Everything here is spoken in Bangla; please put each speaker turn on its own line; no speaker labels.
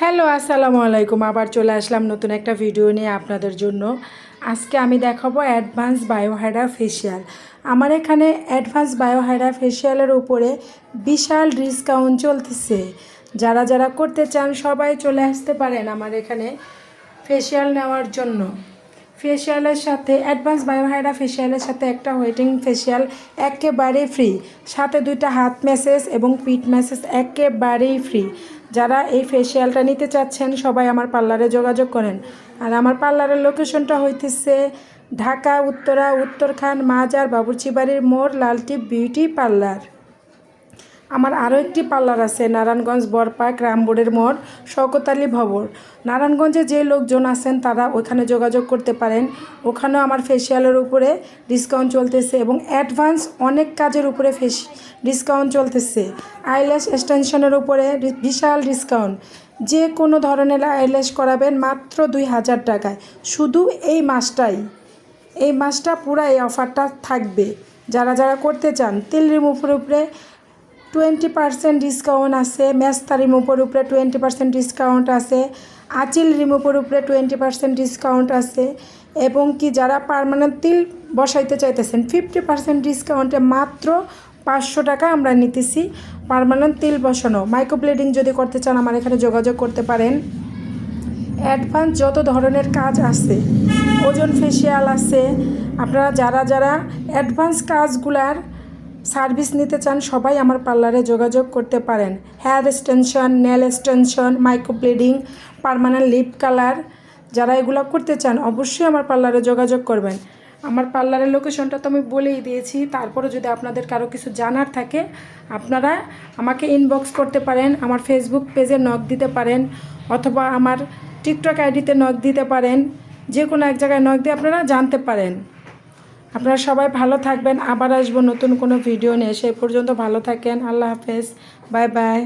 হ্যালো, আসসালামু আলাইকুম। আবার চলে আসলাম নতুন একটা ভিডিও নিয়ে আপনাদের জন্য। আজকে আমি দেখাবো অ্যাডভান্স বায়োহাইডা ফেসিয়াল আমার এখানে অ্যাডভান্স বায়োহাইডা ফেসিয়ালের উপরে বিশাল ডিসকাউন্ট চলতেছে। যারা যারা করতে চান সবাই চলে আসতে পারেন আমার এখানে ফেসিয়াল নেওয়ার জন্য। ফেসিয়ালের সাথে অ্যাডভান্স বায়োহাইডা ফেসিয়ালের সাথে একটা ওয়েটিং ফেসিয়াল একেবারেই ফ্রি সাথে দুইটা হাত ম্যাসেজ এবং পিঠ ম্যাসেজ একেবারেই ফ্রি যারা এই ফেসিয়ালটা নিতে চাচ্ছেন, সবাই আমার পার্লারে যোগাযোগ করেন। আর আমার পার্লারের লোকেশনটা হইতেছে ঢাকা, উত্তরা, উত্তরখান, মাজার বাবুর্চি বাড়ির মোড়, লালটিপ বিউটি পার্লার আমার আরও একটি পার্লার আছে, নারায়ণগঞ্জ বরপাক রামবোর্ডের মোড় শওকত আলী ভবর নারায়ণগঞ্জে যে লোকজন আছেন তারা ওখানে যোগাযোগ করতে পারেন। ওখানেও আমার ফেসিয়ালের উপরে ডিসকাউন্ট চলতেছে এবং অ্যাডভান্স অনেক কাজের উপরে ফেস ডিসকাউন্ট চলতেছে। আইল্যাশ এক্সটেনশনের উপরে বিশাল ডিসকাউন্ট যে কোনো ধরনের আইল্যাশ করাবেন মাত্র দুই হাজার টাকায়। শুধু এই মাসটাই। এই মাসটা পুরো এই অফারটা থাকবে। যারা যারা করতে চান, তেল রিমুভের উপরে টোয়েন্টি পার্সেন্ট ডিসকাউন্ট আছে, মেস্তা রিমুভের উপরে টোয়েন্টি পার্সেন্ট ডিসকাউন্ট আছে, আচিল রিমুভের উপরে টোয়েন্টি পার্সেন্ট ডিসকাউন্ট আছে এবং কি যারা পার্মানেন্ট তিল বসাইতে চাইতেছেন ফিফটি পার্সেন্ট ডিসকাউন্টে মাত্র পাঁচশো টাকা আমরা নিতেছি পার্মানেন্ট তিল বসানো। মাইক্রোব্লেডিং যদি করতে চান আমার এখানে যোগাযোগ করতে পারেন। অ্যাডভান্স যত ধরনের কাজ আছে, ওজন ফেসিয়াল আছে, আপনারা যারা যারা অ্যাডভান্স কাজগুলার সার্ভিস নিতে চান, সবাই আমার পার্লারে যোগাযোগ করতে পারেন। Hair extension, nail extension, microblading, permanent lip colour, যারা এগুলো করতে চান, অবশ্যই আমার পার্লারে যোগাযোগ করবেন। আমার পার্লারের লোকেশনটা তো আমি বলেই দিয়েছি, তারপরে যদি আপনাদের কারও কিছু জানার থাকে, আপনারা আমাকে ইনবক্স করতে পারেন, আমার ফেসবুক পেজে নক দিতে পারেন, অথবা আমার টিকটক আইডিতে নক দিতে পারেন যে কোনো এক জায়গায় নক দিয়ে আপনারা জানতে পারেন। আপনারা সবাই ভালো থাকবেন। আবার আসব নতুন কোনো ভিডিও নিয়ে। সেই পর্যন্ত ভালো থাকেন। আল্লাহ হাফেজ। Bye bye.